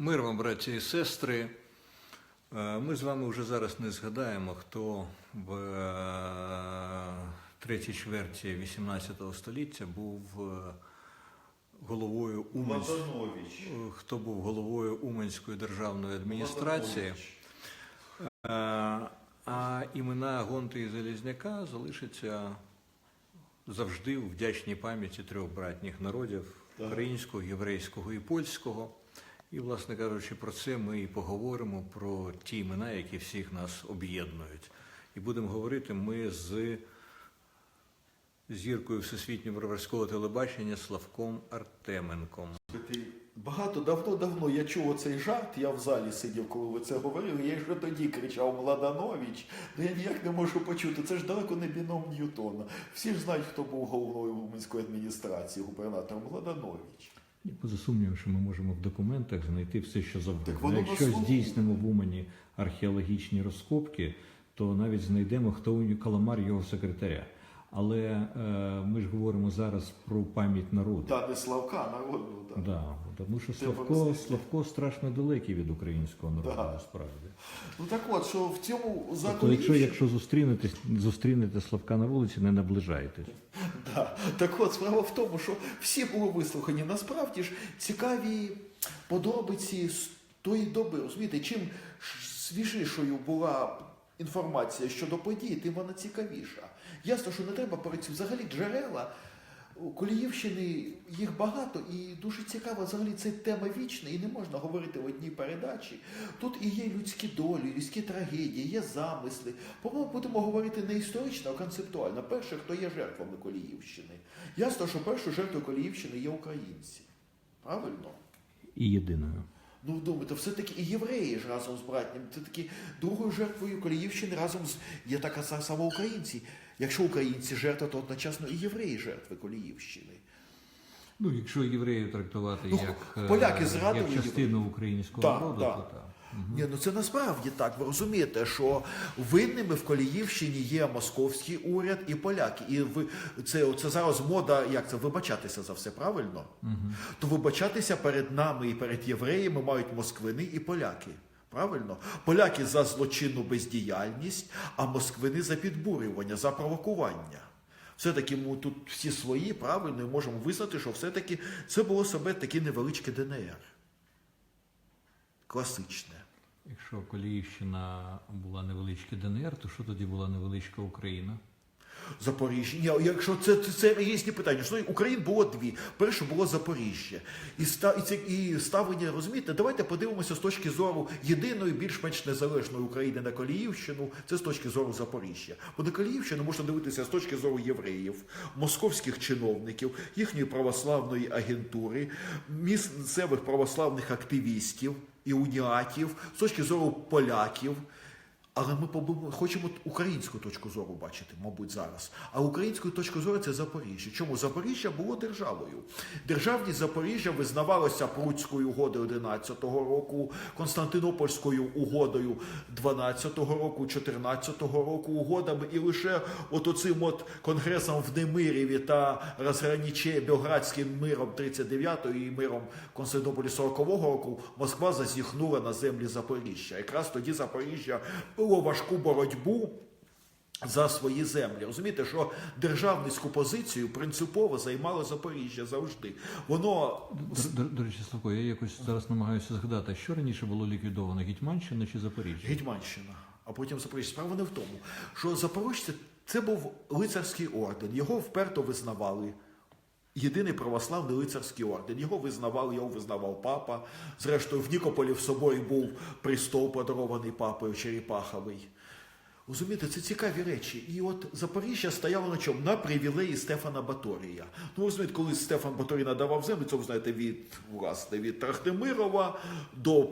Мир вам, браті і сестри. Е, Ми з вами вже зараз не згадаємо, хто в е, третій чверті XVIII століття був е, головою Уманської, хто був головою Уманської державної адміністрації. А імена Гонти і Залізняка залишаться завжди у вдячній пам'яті трьох братніх народів українського, єврейського і польського. І, власне кажучи, про це ми і поговоримо про ті імена, які всіх нас об'єднують. І будемо говорити ми з зіркою всесвітнього броварського телебачення Славком Артеменком. Багато давно-давно я чув оцей жарт, я в залі сидів, коли ви це говорили. Я вже тоді кричав Младанович, ну я ніяк не можу почути. Це ж далеко не біном Ньютона. Всі ж знають, хто був головною Уманської адміністрації, губернатором Младанович. І поза сумнівом, що ми можемо в документах знайти все, що завгодно. Якщо здійснимо в Умані археологічні розкопки, то навіть знайдемо, хто у каламар його секретаря. Але е, ми ж говоримо зараз про пам'ять народу. Та не Славка, народну, так. Да, тому що Славко. Славко страшно далекий від українського народу, Да. насправді. Ну так от, що в цьому Тобто, якщо, якщо зустрінете, зустрінете Славка на вулиці, не наближайтесь. Да. Так от справа в тому, що всі були вислухані. Насправді ж цікаві подробиці з тої доби. Розумієте, чим свіжішою була інформація щодо подій, тим вона цікавіша. Ясно, що не треба перед взагалі джерела. Коліївщини їх багато і дуже цікава взагалі це тема вічна, і не можна говорити в одній передачі. Тут і є людські долі, людські трагедії, є замисли. По-моєму, будемо говорити не історично, а концептуально. Перше, хто є жертвами Коліївщини. Ясно, що першою жертвою Коліївщини є українці. Правильно? І єдиною. Ну, думайте, все-таки і євреї ж разом з братням. Це таки другою жертвою Коліївщини разом з є така сама українці. Якщо українці жертва, то одночасно і євреї жертви Коліївщини. Ну, якщо євреїв трактувати Ну, як, е, поляки зрадили як частину українського Так, народу, так. то так. Ні, ну це насправді так. Ви розумієте, що винними в Коліївщині є московський уряд і поляки. І ви це, це зараз мода, як це вибачатися за все, правильно? То вибачатися перед нами і перед євреями мають москвини і поляки. Правильно? Поляки за злочинну бездіяльність, а москвини за підбурювання, за провокування. Все-таки ми тут всі свої, правильно, і можемо визнати, що все-таки це було себе таке невеличке ДНР. Класичне. Якщо Коліївщина була невеличка ДНР, то що тоді була невеличка Україна? Запоріжжя. Якщо це, це, це різні питання. Що Україн було дві. Перше було Запоріжжя. І, ста, і, це, і ставлення, розумієте, давайте подивимося з точки зору єдиної, більш-менш незалежної України на Коліївщину, це з точки зору Запоріжжя. Бо на Коліївщину можна дивитися з точки зору євреїв, московських чиновників, їхньої православної агентури, місцевих православних активістів, іуніатів, з точки зору поляків. Але ми хочемо українську точку зору бачити, мабуть, зараз. А українською точкою зору це Запоріжжя. Чому Запоріжжя було державою? Державність Запоріжжя визнавалася Пруцькою угодою 11-го року, Константинопольською угодою 12-го року, 14-го року угодами, і лише от оцим от конгресом в Немирєві та розграніче Белградським миром 39-го і миром Константинополі 40-го року Москва зазіхнула на землі Запоріжжя. Якраз тоді Запоріжжя було важку боротьбу. За свої землі розумієте, що державницьку позицію принципово займало Запоріжжя завжди. Воно До, до, до речі, Славко, я якось зараз намагаюся згадати, що раніше було ліквідовано Гетьманщина чи Запоріжжя? Гетьманщина, а потім Запоріжжя. Справа не в тому, що Запорожці це був лицарський орден. Його вперто визнавали. Єдиний православний лицарський орден. Його визнавав, його визнавав папа. Зрештою, в Нікополі в соборі був престол подарований папою Черепаховий. Розумієте, це цікаві речі. І от Запоріжжя стояло на чому? На привілеї Стефана Баторія. Ну, розумієте, коли Стефан Баторій надавав землю, це ви знаєте, від власне від Трахтимирова до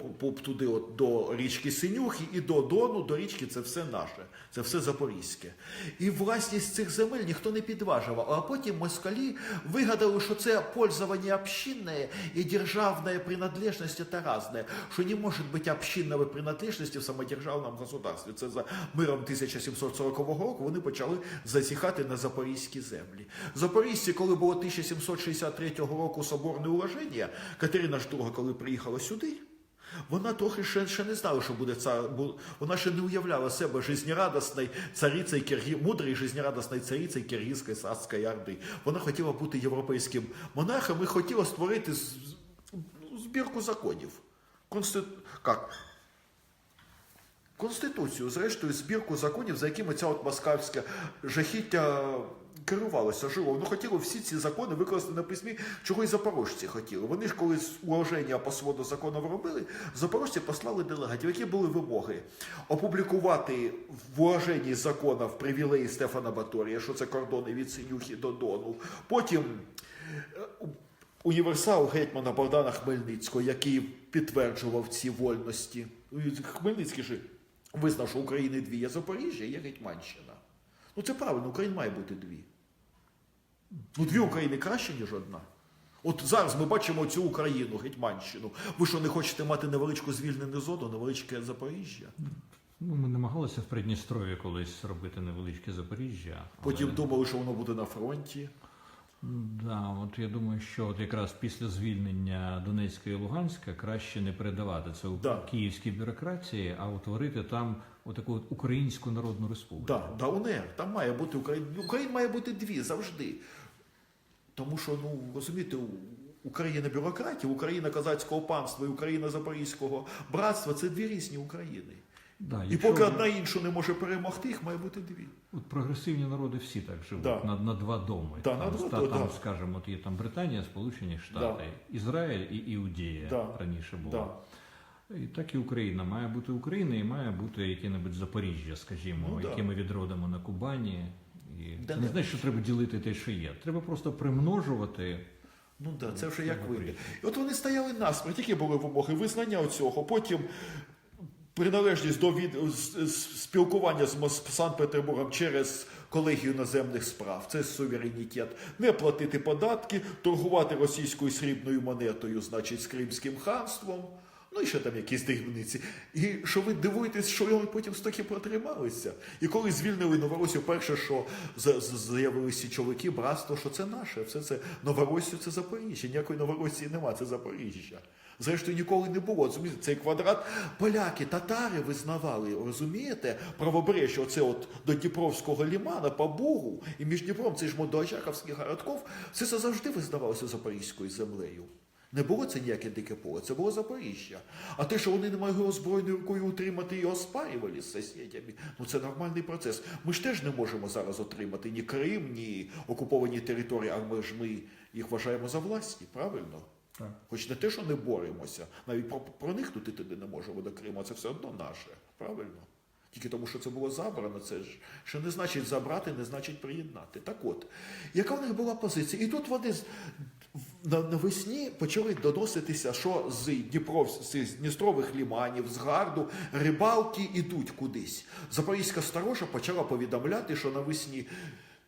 туди, от, до річки Синюхи і до Дону, до річки це все наше, це все запорізьке. І власність цих земель ніхто не підважував. А потім москалі вигадали, що це пользование общинное и державная принадлежность это разное, що не може бути общинної принадлежності в самодержавному государстві. Це за миром 1740 року вони почали засіхати на запорізькі землі. Запорізьці, коли було 1763 року соборне уложення, Катерина II, коли приїхала сюди, Вона трохи ще, ще не знала, що буде цар. Вона ще не уявляла себе жизнерадосною царицею Киргі... мудрою жизнерадосною царицею Киргизької Садської Орди. Вона хотіла бути європейським монархом і хотіла створити збірку законів. Конститу... Как? Конституцію, зрештою, збірку законів, за якими ця от москальська жахіття керувалося, жило. Воно хотіло всі ці закони викласти на письмі, чого і запорожці хотіли. Вони ж коли з уложення по своду законів робили, запорожці послали делегатів, які були вимоги опублікувати в уложенні законів привілеї Стефана Баторія, що це кордони від Синюхи до Дону. Потім універсал гетьмана Богдана Хмельницького, який підтверджував ці вольності. Хмельницький же визнав, що України дві є Запоріжжя, є Гетьманщина. Ну це правильно, Україн має бути дві. Ну, дві України краще, ніж одна. От зараз ми бачимо цю Україну, Гетьманщину. Ви що не хочете мати невеличку звільнену зону, невеличке Запоріжжя? Ну, ми намагалися в Придністров'ї колись робити невеличке Запоріжжя. але- Потім думали, що воно буде на фронті. Да, от я думаю, що от якраз після звільнення Донецька і Луганська краще не передавати це у Да. київській бюрократії, а утворити там отаку от Українську Народну Республіку. Да, да, УНР, там має бути Україна. Україна має бути дві завжди. Тому що, ну, розумієте, Україна бюрократія, Україна козацького панства і Україна Запорізького братства це дві різні України. Да, І якщо поки ви- одна іншу не може перемогти, їх має бути дві. От прогресивні народи всі так живуть Да. на, на два доми. Да, на там, два доми, там, да. скажімо, от є там Британія, Сполучені Штати, Ізраїль і Іудея Да. раніше було. Да. І так і Україна. Має бути Україна і має бути яке-небудь Запоріжжя, скажімо, Ну, да. яке ми відродимо на Кубані. І Да, це не да. значить, що треба ділити те, що є. Треба просто примножувати. Ну так, да, це вже як вийде. І от вони стояли насмерть, які були вимоги, визнання цього, потім приналежність до від... спілкування з Санкт-Петербургом через колегію іноземних справ, це суверенітет, не платити податки, торгувати російською срібною монетою, значить, з Кримським ханством. Ну і ще там якісь дрібниці. І що ви дивуєтесь, що вони потім стільки протрималися. І коли звільнили Новоросію, перше, що за- за- заявили січовики, братство, що це наше, все це Новоросію це Запоріжжя. Ніякої Новоросії нема, це Запоріжжя. Зрештою, ніколи не було. Розумієте, цей квадрат поляки, татари визнавали, розумієте, правобережжя, оце от до Дніпровського лімана, по Бугу, і між Дніпром, це ж до Очаковських городків, все це завжди визнавалося запорізькою землею. Не було це ніяке дике поле, це було Запоріжжя. А те, що вони не могли озброєною рукою утримати і оспарювали з сусідями, ну це нормальний процес. Ми ж теж не можемо зараз отримати ні Крим, ні окуповані території, а ми ж ми їх вважаємо за власні, правильно? Так. Хоч не те, що не боремося, навіть про, про них тут і туди не можемо до Криму, це все одно наше, правильно? Тільки тому, що це було забрано, це ж що не значить забрати, не значить приєднати. Так от, яка в них була позиція? І тут вони навесні почали доноситися, що з Дніпров, з Дністрових ліманів, з Гарду, рибалки йдуть кудись. Запорізька сторожа почала повідомляти, що навесні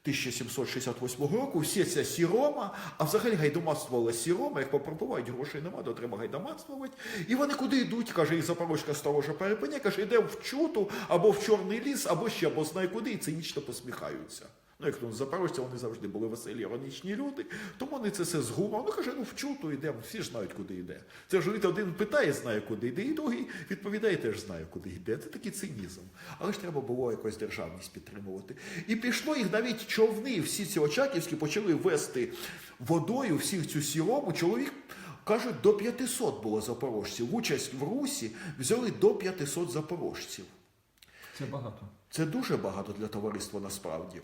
1768 року всі ця сірома, а взагалі гайдамацтвувала сірома, як попробувають, грошей нема, то треба гайдамацтвувати. І вони куди йдуть, каже, і запорожка сторожа перепиня, каже, йдемо в чуту, або в Чорний ліс, або ще, або знай куди, і цинічно посміхаються. Ну, як ну, запорожці, вони завжди були веселі, іронічні люди, тому вони це все з гумором. Ну, каже, ну в чуту йдемо, всі ж знають, куди йде. Це ж один питає, знає, куди йде, і другий відповідає, теж знає, куди йде. Це такий цинізм. Але ж треба було якось державність підтримувати. І пішло їх навіть човни, всі ці очаківські почали вести водою всіх цю сірому. Чоловік. Кажуть, до 500 було запорожців. Участь в Русі взяли до 500 запорожців. Це багато. Це дуже багато для товариства насправді.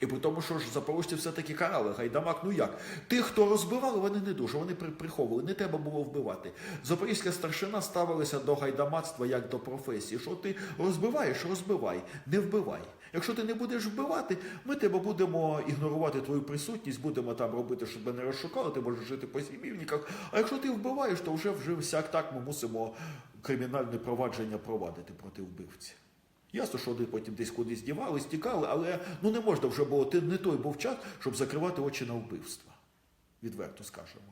І при тому, що ж запорожці все-таки карали, гайдамак, ну як? Тих, хто розбивали, вони не дуже, вони при- приховували, не треба було вбивати. Запорізька старшина ставилася до гайдамацтва як до професії. Що ти розбиваєш, розбивай, не вбивай. Якщо ти не будеш вбивати, ми тебе будемо ігнорувати твою присутність, будемо там робити, щоб тебе не розшукали, ти можеш жити по сім'ївниках. А якщо ти вбиваєш, то вже вже всяк так ми мусимо кримінальне провадження провадити проти вбивці. Ясно, що вони потім десь кудись дівались, тікали, але ну не можна вже було, ти не той був час, щоб закривати очі на вбивства. Відверто скажемо.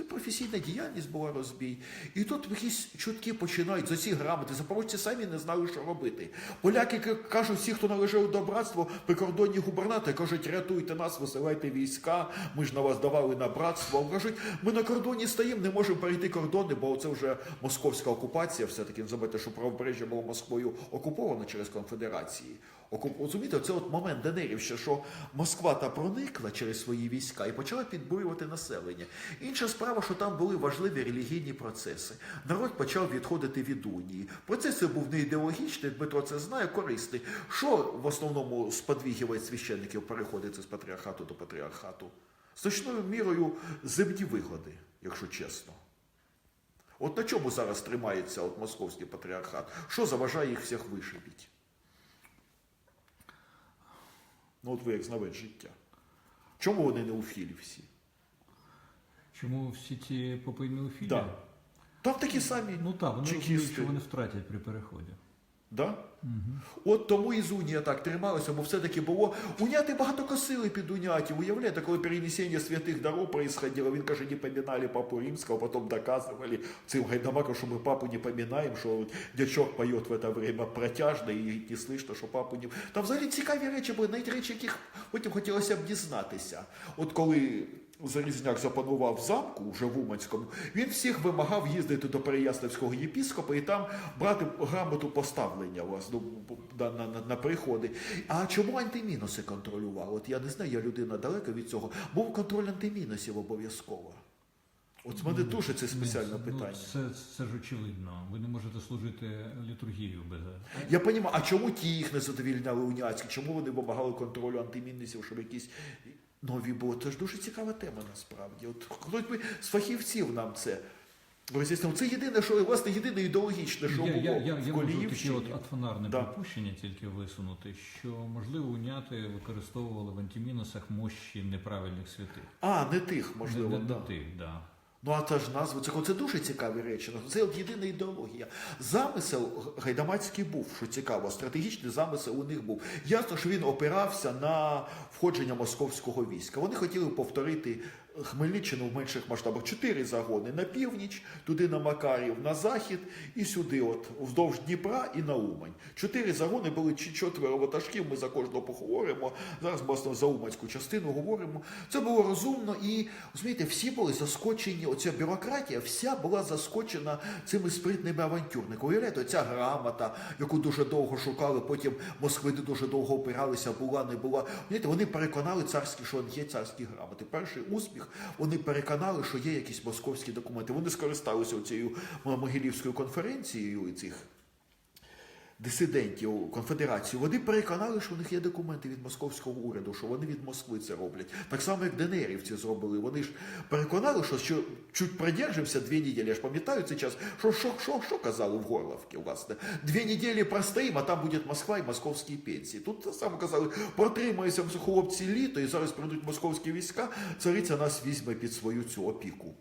Це професійна діяльність була розбій. І тут якісь чутки починають за ці грамоти. Запорожці самі не знали, що робити. Поляки кажуть, всі, хто належав до братства, прикордонні губернатори кажуть, рятуйте нас, висилайте війська, ми ж на вас давали на братство. Кажуть, ми на кордоні стоїмо, не можемо перейти кордони, бо це вже московська окупація. Все-таки не забудьте, що правобережжя було Москвою окуповано через конфедерації. Розумієте, це от момент Денерівща, що Москва та проникла через свої війська і почала підбурювати населення. Інша справа, що там були важливі релігійні процеси. Народ почав відходити від унії. Процес це був не ідеологічний, Дмитро це знає, корисний. Що в основному сподвігіває священників переходити з патріархату до патріархату? Значною мірою земні вигоди, якщо чесно. От на чому зараз тримається от московський патріархат? Що заважає їх всіх вишибіть? Ну, от ви як знавець життя. Чому вони не у філі всі? Чому всі ці попи не у філі? Да. Там такі самі. Ну так, вони Чекісти. розуміють, що вони втратять при переході. Да? От тому і з унія так трималося, бо все-таки було. Уняти багато косили під унятів. Уявляєте, коли перенесення святих даров происходило, він каже, не поминали папу римського, потім доказували цим гайдамакам, що ми папу не поминаємо, що дячок поє в це время протяжно і не слышно, що папу не... Там взагалі цікаві речі були, навіть речі, яких потім хотілося б дізнатися. От коли Залізняк запанував в замку вже в Уманському, він всіх вимагав їздити до Переяславського єпіскопа і там брати грамоту поставлення вас ну, на, на, на, приходи. А чому антиміноси контролював? От я не знаю, я людина далека від цього. Був контроль антиміносів обов'язково. От в мене дуже це спеціальне Ну, питання. це, це ж очевидно. Ви не можете служити літургію без. Я розумію, а чому ті їх не задовільняли уняцькі? Чому вони вимагали контролю антиміннісів, щоб якісь нові бо Це ж дуже цікава тема насправді. От хтось би з фахівців нам це роз'яснив. Це єдине, що власне єдине ідеологічне, що Я, було я, я, я можу таке от атфонарне Да. припущення тільки висунути, що можливо уняти використовували в антимінусах мощі неправильних святих. А, не тих, можливо, не, не, да. не тих, да. Ну, а та ж назва, це, це дуже цікаві речі. Ну, Це єдина ідеологія. Замисел гайдамацький був, що цікаво, стратегічний замисел у них був. Ясно, що він опирався на входження московського війська. Вони хотіли повторити Хмельниччину в менших масштабах. Чотири загони на північ, туди на Макарів, на захід і сюди, от вздовж Дніпра і на Умань. Чотири загони були чи четверо ватажків. Ми за кожного поговоримо. Зараз власне за Уманську частину говоримо. Це було розумно і розумієте, всі були заскочені. Оця бюрократія, вся була заскочена цими спритними авантюрниками. Уявляєте, ця грамота, яку дуже довго шукали, потім москвини дуже довго опиралися, була, не була. Знаєте, вони переконали царські, що є царські грамоти. Перший успіх вони переконали, що є якісь московські документи. Вони скористалися цією Могилівською конференцією цих дисидентів конфедерації. Вони переконали, що у них є документи від московського уряду, що вони від Москви це роблять. Так само, як ДНРівці зробили. Вони ж переконали, що, що чуть продержимося дві неділі. Я ж пам'ятаю цей час. Що, що, що, що казали в Горловці, власне? Дві неділі простоїмо, а там буде Москва і московські пенсії. Тут те саме казали, протримаємося хлопці літо, і зараз прийдуть московські війська, цариця нас візьме під свою цю опіку.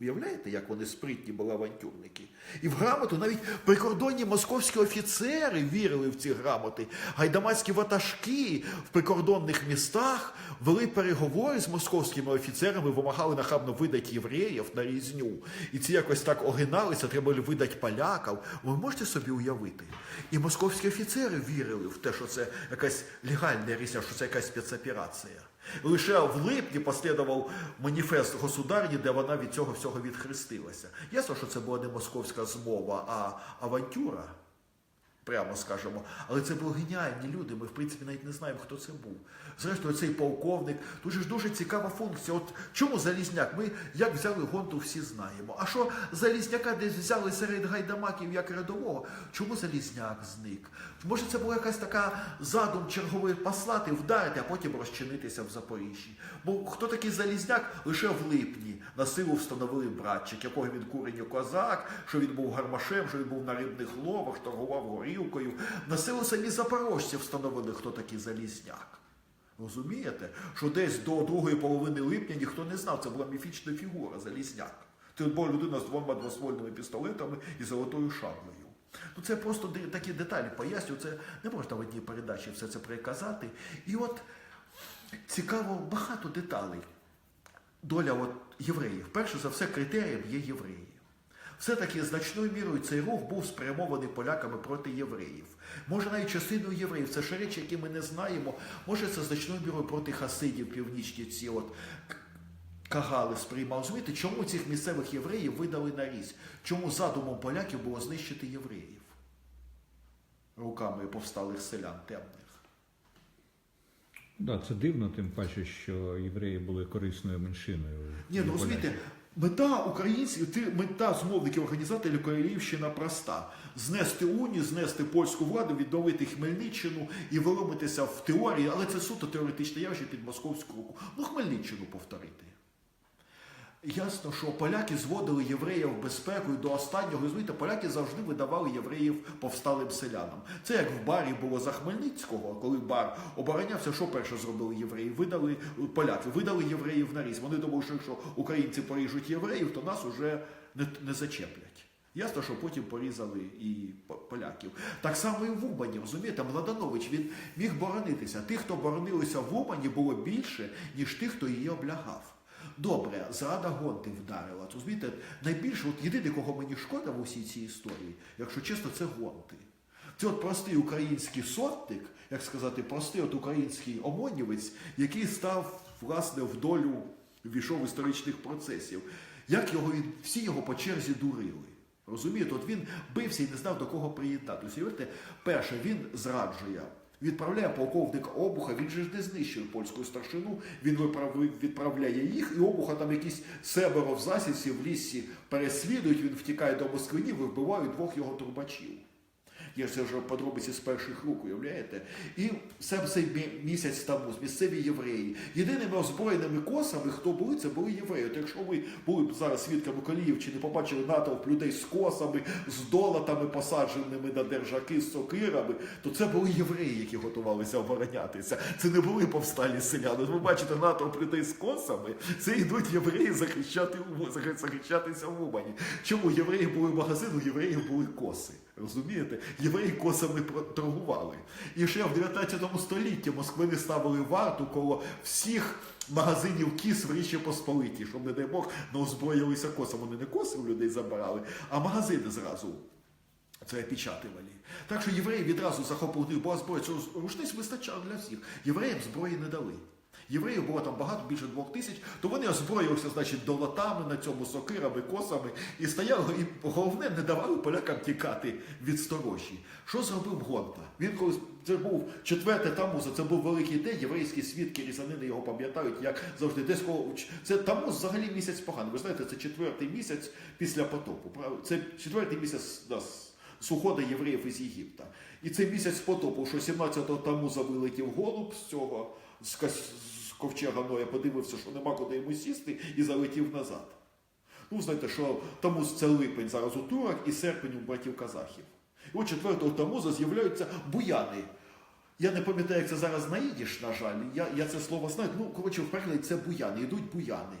Уявляєте, як вони спритні були авантюрники? І в грамоту навіть прикордонні московські офіцери вірили в ці грамоти. Гайдамацькі ватажки в прикордонних містах вели переговори з московськими офіцерами, вимагали нахабно видати євреїв на різню. І ці якось так огиналися, треба видати поляків. Ви можете собі уявити? І московські офіцери вірили в те, що це якась легальна різня, що це якась спецоперація. Лише в липні послідував маніфест государні, де вона від цього всього відхрестилася. Ясно, що це була не московська змова, а авантюра, прямо скажемо. Але це були геніальні люди. Ми, в принципі, навіть не знаємо, хто це був. Зрештою, цей полковник, дуже ж дуже цікава функція. От чому Залізняк? Ми як взяли гонту, всі знаємо. А що Залізняка десь взяли серед гайдамаків як рядового? Чому Залізняк зник? Може, це була якась така задум черговий послати, вдарити, а потім розчинитися в Запоріжжі. Бо хто такий Залізняк? Лише в липні на силу встановили братчик, якого він куреню козак, що він був гармашем, що він був на рибних ловах, торгував горілкою. На силу самі запорожці встановили, хто такий Залізняк. Розумієте, що десь до другої половини липня ніхто не знав, це була міфічна фігура Залізняк. Це була людина з двома двоствольними пістолетами і золотою шаблею. Ну це просто такі деталі пояснюю. Це не можна в одній передачі все це приказати. І от цікаво багато деталей. доля от євреїв. Перше за все, критерієм є євреї. Все-таки значною мірою цей рух був спрямований поляками проти євреїв. Може, навіть частиною євреїв, це ще речі, які ми не знаємо. Може, це значною мірою проти хасидів, північні ці от кагали сприймав. Розумієте, чому цих місцевих євреїв видали на різь? Чому задумом поляків було знищити євреїв? Руками повсталих селян темних. Да, це дивно, тим паче, що євреї були корисною меншиною. Ні, ну розумієте. Мета українців, мета змовників організаторів Королівщина проста: знести унію, знести польську владу, відновити Хмельниччину і виломитися в теорії, але це суто теоретичне явище під московську руку. Ну, Хмельниччину повторити. Ясно, що поляки зводили євреїв і до останнього. Розумієте, поляки завжди видавали євреїв повсталим селянам. Це як в барі було за Хмельницького, коли бар оборонявся, що перше зробили євреї? Видали поляки, видали євреїв на різ. Вони думали, що якщо українці поріжуть євреїв, то нас уже не, не зачеплять. Ясно, що потім порізали і поляків. Так само і в Умані, розумієте, Младанович він міг боронитися. Тих, хто боронилися в Умані, було більше, ніж тих, хто її облягав. Добре, зрада гонти вдарила. Розумієте, найбільше, от єдине, кого мені шкода в усій цій історії, якщо чесно, це гонти. Це от простий український сотник, як сказати, простий от український омонівець, який став, власне, в долю, війшов історичних процесів. Як його від- всі його по черзі дурили. Розумієте, от він бився і не знав до кого приєднатися. Перше, він зраджує. Відправляє полковника Обуха, він же ж не знищив польську старшину, він відправляє їх, і Обуха там якісь себеро в засідці в лісі переслідують, він втікає до Москвині, вибивають двох його трубачів. Я це вже подробиці з перших рук, уявляєте? І сам цей місяць тому місцеві євреї. Єдиними озброєними косами, хто були, це були євреї. От якщо ви були б зараз свідками Коліївщини, побачили натовп людей з косами, з долотами, посадженими на держаки, з сокирами, то це були євреї, які готувалися оборонятися. Це не були повсталі селяни. Ви бачите натовп людей з косами, це йдуть євреї захищати, захищатися в Умані. Чому євреї були магазину, євреїв були коси. Розумієте? Євреї косами торгували. І ще в 19 столітті москвини ставили варту коло всіх магазинів кіс в Річі Посполиті, щоб, не дай Бог, не озброїлися косами. Вони не коси у людей забирали, а магазини зразу. Це опечатували. Так що євреї відразу захопили, бо зброї цього рушниць вистачало для всіх. Євреям зброї не дали. Євреїв було там багато, більше двох тисяч, то вони озброїлися, значить, долотами на цьому сокирами, косами і стояли, і головне, не давали полякам тікати від сторожі. Що зробив Гонта? Він коли це був 4 Тамуза, це був великий день, єврейські свідки різанини його пам'ятають, як завжди. Десь коло це Тамуз взагалі місяць поганий. Ви знаєте, це четвертий місяць після потопу. Це четвертий місяць да, з- з євреїв із Єгипта. І це місяць потопу, що 17-го Тамуза вилетів голуб з цього з, ковчега Ноя, подивився, що нема куди йому сісти, і залетів назад. Ну, знаєте, що Тамуз це липень зараз у турок і серпень у братів казахів. І от 4 Тамуза з'являються буяни. Я не пам'ятаю, як це зараз наїдіш, на жаль. Я, я це слово знаю. Ну, коротше, в перегляді це буяни. Йдуть буяни.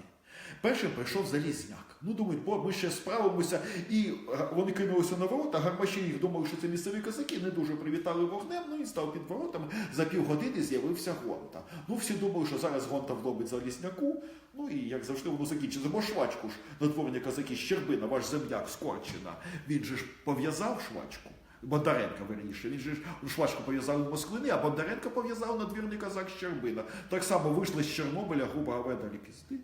Першим прийшов залізняк. Ну, думають, бо ми ще справимося. І вони кинулися на ворота, гармаші їх думали, що це місцеві козаки, не дуже привітали вогнем, ну і став під воротами. За півгодини з'явився Гонта. Ну, всі думали, що зараз Гонта влобить залізняку. Ну і як завжди воно закінчиться. Бо швачку ж надворні козаки Щербина, ваш земляк Скорчина. Він же ж пов'язав швачку. Бондаренка, верніше. Він же ж швачку пов'язав в Москвини, а Бондаренка пов'язав надвірний козак Щербина. Так само вийшли з Чорнобиля, грубо говоря, далі пізди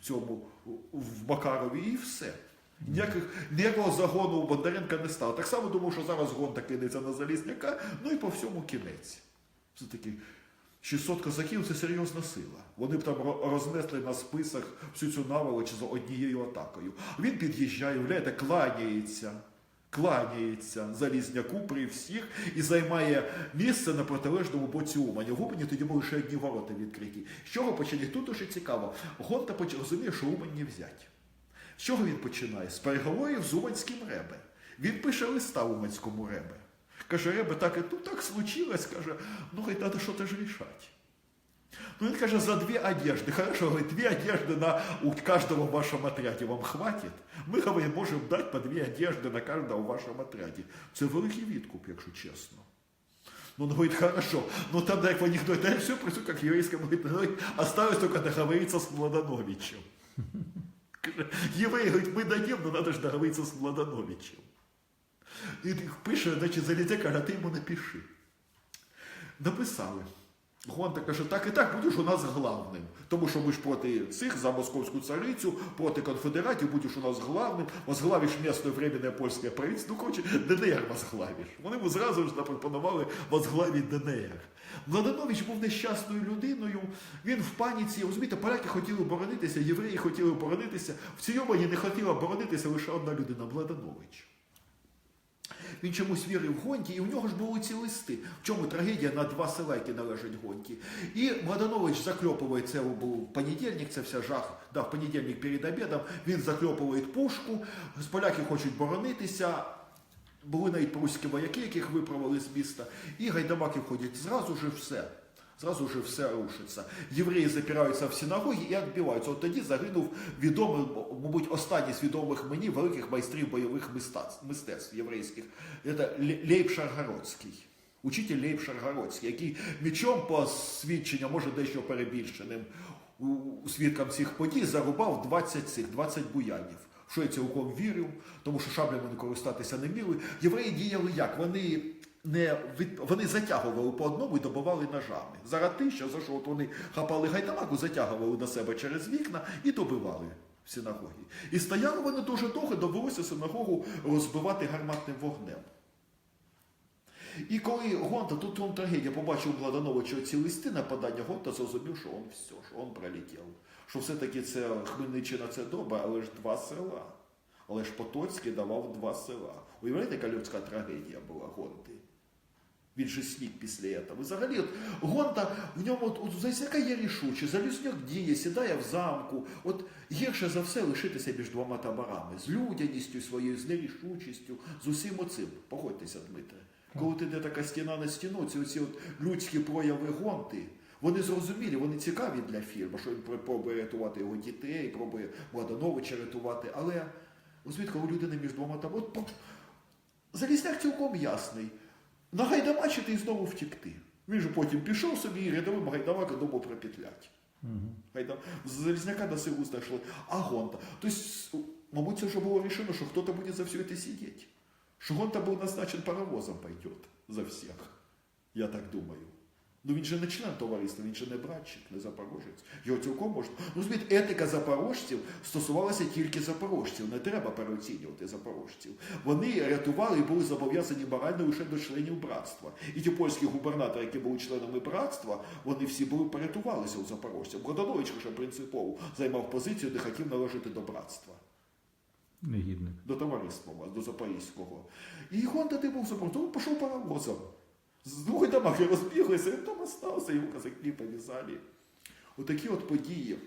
в цьому в Макарові і все. Ніяких, ніякого загону у Бондаренка не стало. Так само думав, що зараз гонта кинеться на Залізняка, ну і по всьому кінець. Все-таки 600 козаків це серйозна сила. Вони б там рознесли на списах всю цю наволоч за однією атакою. Він під'їжджає, являєте, кланяється. Кланяється залізняку при всіх і займає місце на протилежному боці Умані. В Умані тоді були ще одні ворота відкриті. З чого почали? Тут дуже цікаво. Гонта розуміє, що Умань не взять. З чого він починає? З переговорів з Уманським Ребе. Він пише листа Уманському Ребе. Каже, Ребе, так і тут так случилось, каже, ну хай треба щось рішати. Ну, він каже, за дві одежди. Хорошо, говорит, дві одежди на у каждого в вашем отряді вам хватит? Ми, говорить, можемо дати по дві одежди на кожного в вашому отряді. Це великий відкуп, якщо чесно. Ну, он говорит, хорошо. Ну, тогда как в анекдоте, да, все происходит, как в еврейском говорит, ну, осталось только договориться с Младановичем. Єврей говорить, ми дадим, но надо ж договориться з Младановичем. І пише, значить, Залізяк каже, а ти йому напиши. Написали. Гонта каже, так і так будеш у нас главним. Тому що ми ж проти цих за московську царицю, проти конфедератів будеш у нас главним, возглавиш місто временне польське правительство. Ну, коротше, ДНР возглавиш. Вони йому зразу ж запропонували возглавити ДНР. Младанович був нещасною людиною, він в паніці, розумієте, поляки хотіли боронитися, євреї хотіли боронитися. В Ційомані не хотіла боронитися лише одна людина Младанович. Він чомусь вірив Гонті, і в нього ж були ці листи. В чому трагедія на два села, які належать Гонті. І Младанович закльопує, це був понедільник, це вся жах. Да, в понедільник перед обідом він закльопує пушку, поляки хочуть боронитися. Були навіть пруські вояки, яких виправили з міста, і гайдамаки входять. Зразу ж все. Зразу же все рушиться. Євреї запираються в синагогі і відбиваються. От тоді загинув відомий, мабуть, останній з відомих мені великих майстрів бойових мистецтв, мистецтв єврейських. Це Лейб Шаргородський. Учитель Лейб Шаргородський, який мічом по свідченням, може дещо перебільшеним, свідкам цих подій зарубав 20 цих, 20 буянів. Що я цілком вірив, тому що шаблями вони користатися не вміли. Євреї діяли як? Вони не від... вони затягували по одному і добивали ножами. Зараз Заратища, за що от вони хапали гайдамаку, затягували до себе через вікна і добивали в синагогі. І стояли вони дуже довго, довелося синагогу розбивати гарматним вогнем. І коли Гонта, тут он трагедія, побачив Младановича ці листи нападання, Гонта зрозумів, що он все, що он пролетів. Що все-таки це Хмельниччина це добре, але ж два села. Але ж Потоцький давав два села. Уявляєте, яка людська трагедія була Гонти? Він же смік після цього. Взагалі, от, Гонта, в ньому от, от, Зайсяка є рішучий, Залізньок діє, сідає в замку. От гірше за все лишитися між двома таборами, з людяністю своєю, з нерішучістю, з усім оцим. Погодьтеся, Дмитре. Коли ти йде така стіна на стіну, ці оці от людські прояви гонти, вони зрозумілі, вони цікаві для фільму, що він пробує рятувати його дітей, пробує Младановича рятувати. Але розумієте, коли людина між двома там, от Залізняк цілком ясний. Нагайдамачити і знову втікти. Він же потім пішов собі і рядовим гайдамака думав пропетлять. Гайдам... З Залізняка до силу знайшли. А Гонта. Тобто, мабуть, це вже було рішено, що хто-то буде за все це сидіти. Що Гонта був назначен паровозом пойдет за всіх. Я так думаю. Ну він же не член товариства, він же не братчик, не запорожець. Його цілком можна. Ну, розумієте, етика запорожців стосувалася тільки запорожців. Не треба переоцінювати запорожців. Вони рятували і були зобов'язані морально лише до членів братства. І ті польські губернатори, які були членами братства, вони всі були порятувалися у запорожців. Богданович лише принципово займав позицію, де хотів належати до братства Негідник. до товариства до Запорізького. І Гонта ти був запорожцем, він пішов паровозом. З двох домах розбіглися, він там остався, його казаки пов'язали. Отакі от події.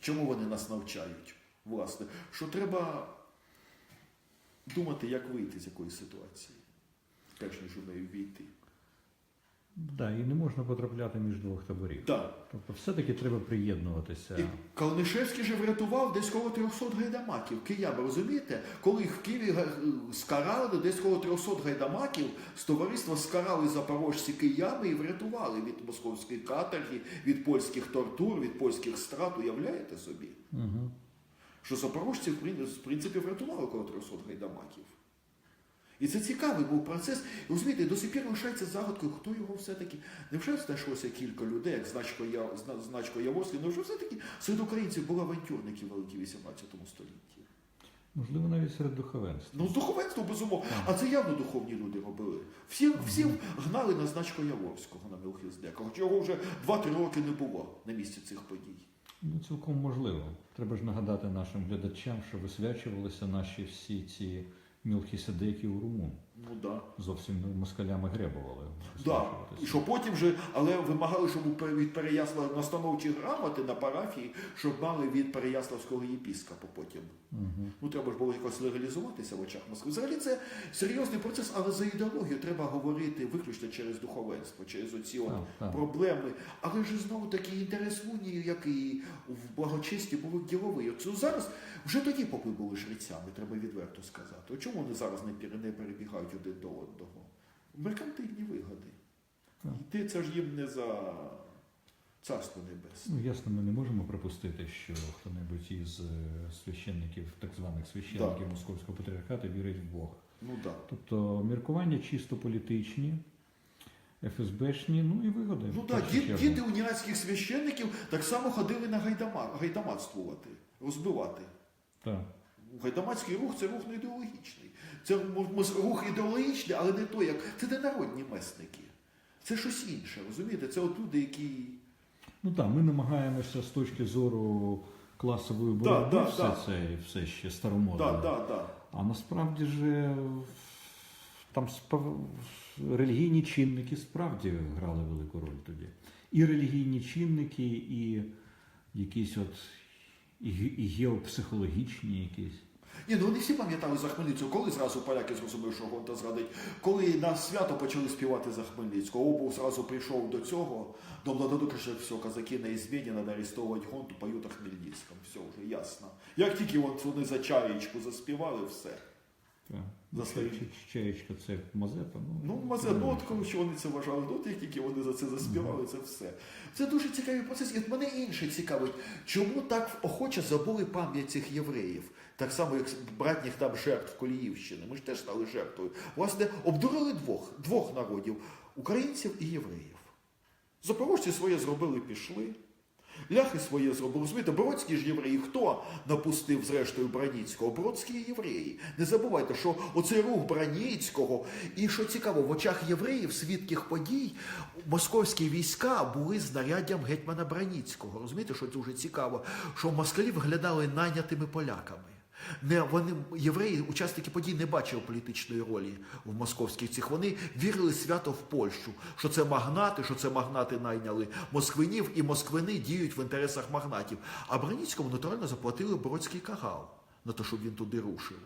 Чому вони нас навчають? Власне, що треба думати, як вийти з якоїсь ситуації, перш ніж у неї війти. Да, і не можна потрапляти між двох таборів. Так. Тобто все-таки треба приєднуватися. І Калнишевський же врятував десь коло 300 гайдамаків. Киян, ви розумієте? Коли їх в Києві скарали, десь коло 300 гайдамаків з товариства скарали запорожці кияни і врятували від московської каторги, від польських тортур, від польських страт. Уявляєте собі? Угу. Що запорожці, в принципі, врятували коло 300 гайдамаків. І це цікавий був процес. І розумієте, до сих пір лишається загадкою, хто його все-таки. Невже знайшлося кілька людей, як значко, я, зна- значко Яворський, невже все-таки серед українців були авантюрники великі в 18 столітті? Можливо, навіть серед духовенства. Ну, з духовенства, безумовно. А це явно духовні люди робили. Всі, всі гнали на значко Яворського на Мелхиздека, хоч його вже 2-3 роки не було на місці цих подій. Ну, цілком можливо. Треба ж нагадати нашим глядачам, що висвячувалися наші всі ці мілхіседеки у румун. Ну да. Зовсім москалями гребували. Да. І що потім вже, але вимагали, щоб від Переяслава настановчі грамоти на парафії, щоб мали від Переяславського єпіскопа потім. Мгм. Ну, треба ж було якось легалізуватися в очах Москви. Взагалі це серйозний процес, але за ідеологію треба говорити виключно через духовенство, через оці от так. проблеми. Але ж знову такий інтерес в унії, як і в благочесті, був діловий. Ну, зараз вже тоді попи були жрецями, треба відверто сказати. Чому вони зараз не, перебігають один до одного? Меркантильні вигоди. Йти це ж їм не за царство небесне. Ну, ясно, ми не можемо припустити, що хто-небудь із е, священників, так званих священників Московського патріархату вірить в Бога. Ну. Да. Тобто міркування чисто політичні, ФСБшні, ну і вигоди. Ну так, першу діти, уніатських священників так само ходили на гайдама, гайдамацтвувати, розбивати. Так. Гайдамацький рух це рух не ідеологічний. Це рух ідеологічний, але не той, як. Це не народні месники. Це щось інше, розумієте? Це от люди, які. Ну так, ми намагаємося з точки зору класової боротьби да, все да. це все ще старомодне. Да, да, да. А насправді ж е, там спав- релігійні чинники справді грали велику роль тоді. І релігійні чинники, і якісь от і, геопсихологічні якісь. Ні, ну вони всі пам'ятали за Хмельницького. Коли зразу поляки зрозуміли, що Гонта зрадить, коли на свято почали співати за Хмельницького, Обув зразу прийшов до цього, до Младодука, що все, казаки на ізміні, треба арестовувати Гонту, поють о Хмельницькому. Все вже ясно. Як тільки вони за чаєчку заспівали, все. Так. За Чаєчка це Мазепа. Ну, Ну, Мазе, ну от коли що вони це вважали, ну от як тільки вони за це заспівали, це все. Це дуже цікавий процес. І от мене інше цікавить, чому так охоче забули пам'ять цих євреїв, так само, як братніх там жертв Коліївщини. Ми ж теж стали жертвою. Власне, обдурили двох, двох народів українців і євреїв. Запорожці своє зробили, пішли. Ляхи своє зробили. Розумієте, Бродські ж євреї, хто напустив зрештою Браніцького? Бродські євреї. Не забувайте, що оцей рух Браніцького, і що цікаво, в очах євреїв, свідких подій, московські війська були знаряддям гетьмана Браніцького. Розумієте, що дуже цікаво, що москалі виглядали найнятими поляками. Не вони євреї, учасники подій, не бачили політичної ролі в московських цих. Вони вірили свято в Польщу, що це магнати, що це магнати найняли москвинів, і москвини діють в інтересах магнатів. А Браніцькому натурально заплатили Бродський кагал на те, щоб він туди рушив.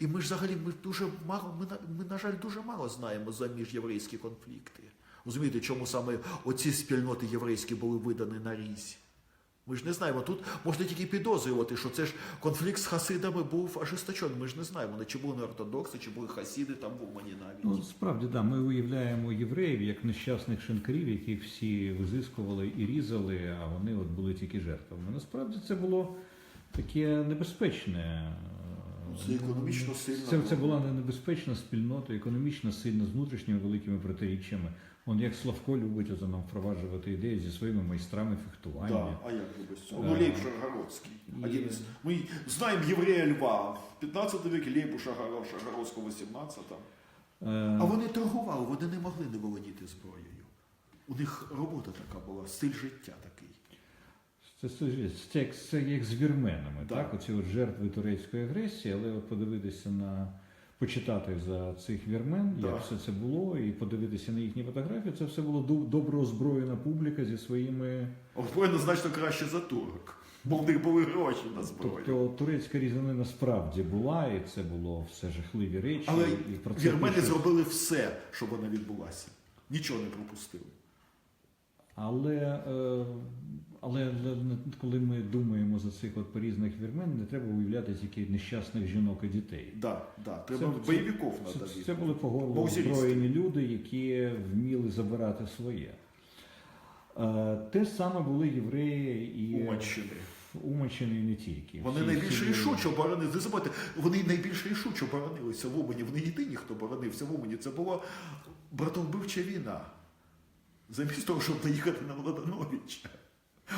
І ми ж взагалі ми дуже мало, ми, ми, на жаль, дуже мало знаємо за міжєврейські конфлікти. Розумієте, чому саме оці спільноти єврейські були видані на різь? Ми ж не знаємо. Тут можна тільки підозрювати, що це ж конфлікт з хасидами був ожесточений. Ми ж не знаємо, не чи були ортодокси, чи були хасіди там в Умані навіть. Ну, справді, да, ми уявляємо євреїв як нещасних шинкарів, яких всі визискували і різали, а вони от були тільки жертвами. Насправді це було таке небезпечне. Е, Це економічно сильна Це, це була. небезпечна спільнота, економічно сильна, з внутрішніми великими протиріччями. Он як Славко любить ото нам впроваджувати ідеї зі своїми майстрами фехтування. Да, а як же без цього? Ну, Лейб Шаргородський. І- Один із... Ми знаємо єврея Льва в 15 веке, Лейбу Шаргород- Шаргородського 18 Е, А вони торгували, вони не могли не володіти зброєю. У них робота така була, стиль життя такий. Це, як, це як з вірменами, Да. так? Оці от жертви турецької агресії, але от подивитися на почитати за цих вірмен, Да. як все це було, і подивитися на їхні фотографії, це все було добре озброєна публіка зі своїми. Озброєно значно краще за турок, бо в них були гроші на зброю. Тобто турецька різанина справді була, і це було все жахливі речі. Але і про це вірмени пишуть. зробили все, щоб вона відбулася. Нічого не пропустили. Але, е, але, коли ми думаємо за цих от порізних вірмен, не треба уявляти тільки нещасних жінок і дітей. Да, да, треба Це- бойовиків Це, надо. це були по горло озброєні люди, які вміли забирати своє. Е, Те саме були євреї і Уманщини. в Уманщини і не тільки. Вони Всі- найбільш рішуче боронили. Не забудьте, вони найбільш рішуче боронилися в Умані. Вони єдині, хто боронився в Умані. Це була братовбивча війна. Замість того, щоб наїхати на Владановича.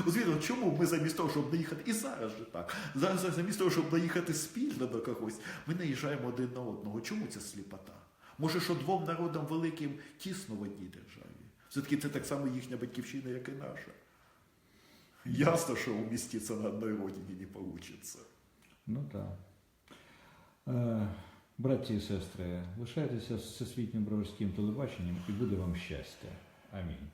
Звідно, чому ми замість того, щоб наїхати, і зараз же так. Зараз замість того, щоб наїхати спільно до когось, ми наїжджаємо один на одного. Чому ця сліпота? Може, що двом народам великим тісно в одній державі. Все-таки це так само їхня батьківщина, як і наша. Ясно, що уміститися на одній родині не вийде. Ну так. Е, Браті і сестри, лишайтеся з всесвітнім броварським телебаченням і буде вам щастя. Амінь.